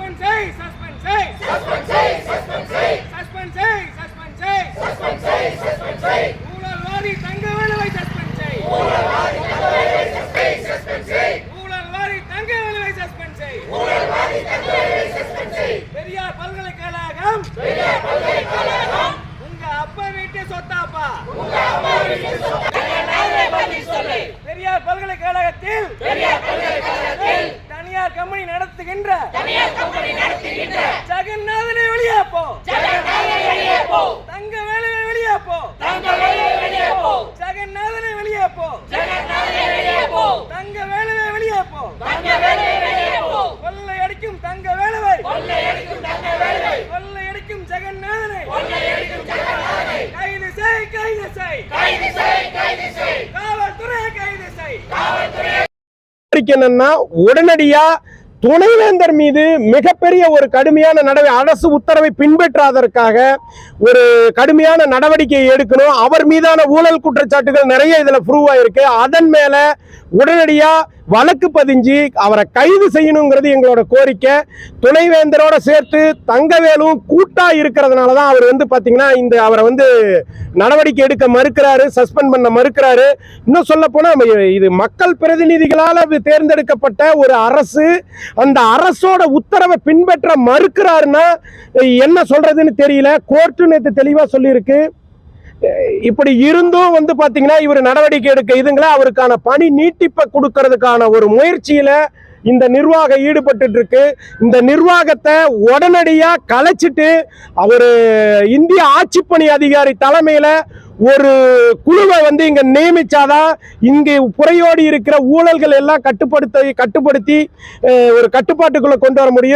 Suspend செய் suspend செய் suspend செய் சஸ்பெண்ட் செய் சஸ்பெண்ட் செய் சஸ்பெண்ட் செய் சஸ்பெண்ட் செய் சஸ்பெண்ட் செய் ஊழல்வாதி தங்கவேலுவை சஸ்பெண்ட் செய் ஊழல்வாதி தங்கவேலுவை சஸ்பெண்ட் செய் ஊழல்வாதி தங்கவேலுவை சஸ்பெண்ட் செய் ஊழல்வாதி தங்கவேலுவை சஸ்பெண்ட் செய் பெரியார் பல்கலைக்கழகம். பெரியார் பல்கலைக்கழகம். உங்க அப்பா வீட்டு சொத்தாப்பா. உங்க அப்பா வீட்டு பெரியார் பல்கலைக்கழகத்தில் பெரியார் பல்கலைக்கழகத்தில் தனியார் கம்பெனி நடத்துகின்ற தனியார் செய் கைது செய் கைது செய் கைது செய் காவல்துறை. கைது செய் கோரிக்கை என்னன்னா உடனடியா துணைவேந்தர் மீது மிகப்பெரிய ஒரு கடுமையான நடவடிக்கை அரசு உத்தரவை பின்பற்றாதற்காக ஒரு கடுமையான நடவடிக்கை எடுக்கணும். அவர் மீதான ஊழல் குற்றச்சாட்டுகள் நிறைய இதுல ப்ரூவ் ஆயிருக்கு. அதன் மேல உடனடியா வழக்கு பதிஞ்சு அவரை கைது செய்யணுங்கிறது எங்களோட கோரிக்கை. துணைவேந்தரோட சேர்த்து தங்கவேலும் கூட்டா இருக்கிறதுனால தான் அவர் வந்து பார்த்தீங்கன்னா இந்த அவரை வந்து நடவடிக்கை எடுக்க மறுக்கிறாரு சஸ்பெண்ட் பண்ண மறுக்கிறாரு. இன்னும் சொல்ல போனால் இது மக்கள் பிரதிநிதிகளால் தேர்ந்தெடுக்கப்பட்ட ஒரு அரசு அந்த அரசோட உத்தரவை பின்பற்ற மறுக்கிறாருன்னா என்ன சொல்றதுன்னு தெரியல. கோர்ட்டு நேற்று தெளிவாக சொல்லியிருக்கு. இப்படி இருந்தும் வந்து பாத்தீங்கன்னா இவர் நடவடிக்கை எடுக்க இதுங்களா அவருக்கான பணி நீட்டிப்பை கொடுக்கறதுக்கான ஒரு முயற்சியில இந்த நிர்வாகம் ஈடுபட்டு இருக்கு இந்த நிர்வாகத்தை உடனடியா கலைச்சிட்டு அவர் இந்திய ஆட்சிப்பணி அதிகாரி தலைமையில ஒரு குழுவை வந்து இங்க நியமிச்சாதான் இங்கே புறையோடி இருக்கிற ஊழல்கள் எல்லாம் கட்டுப்படுத்த கட்டுப்படுத்தி ஒரு கட்டுப்பாட்டுக்குள்ள கொண்டு வர முடியும்.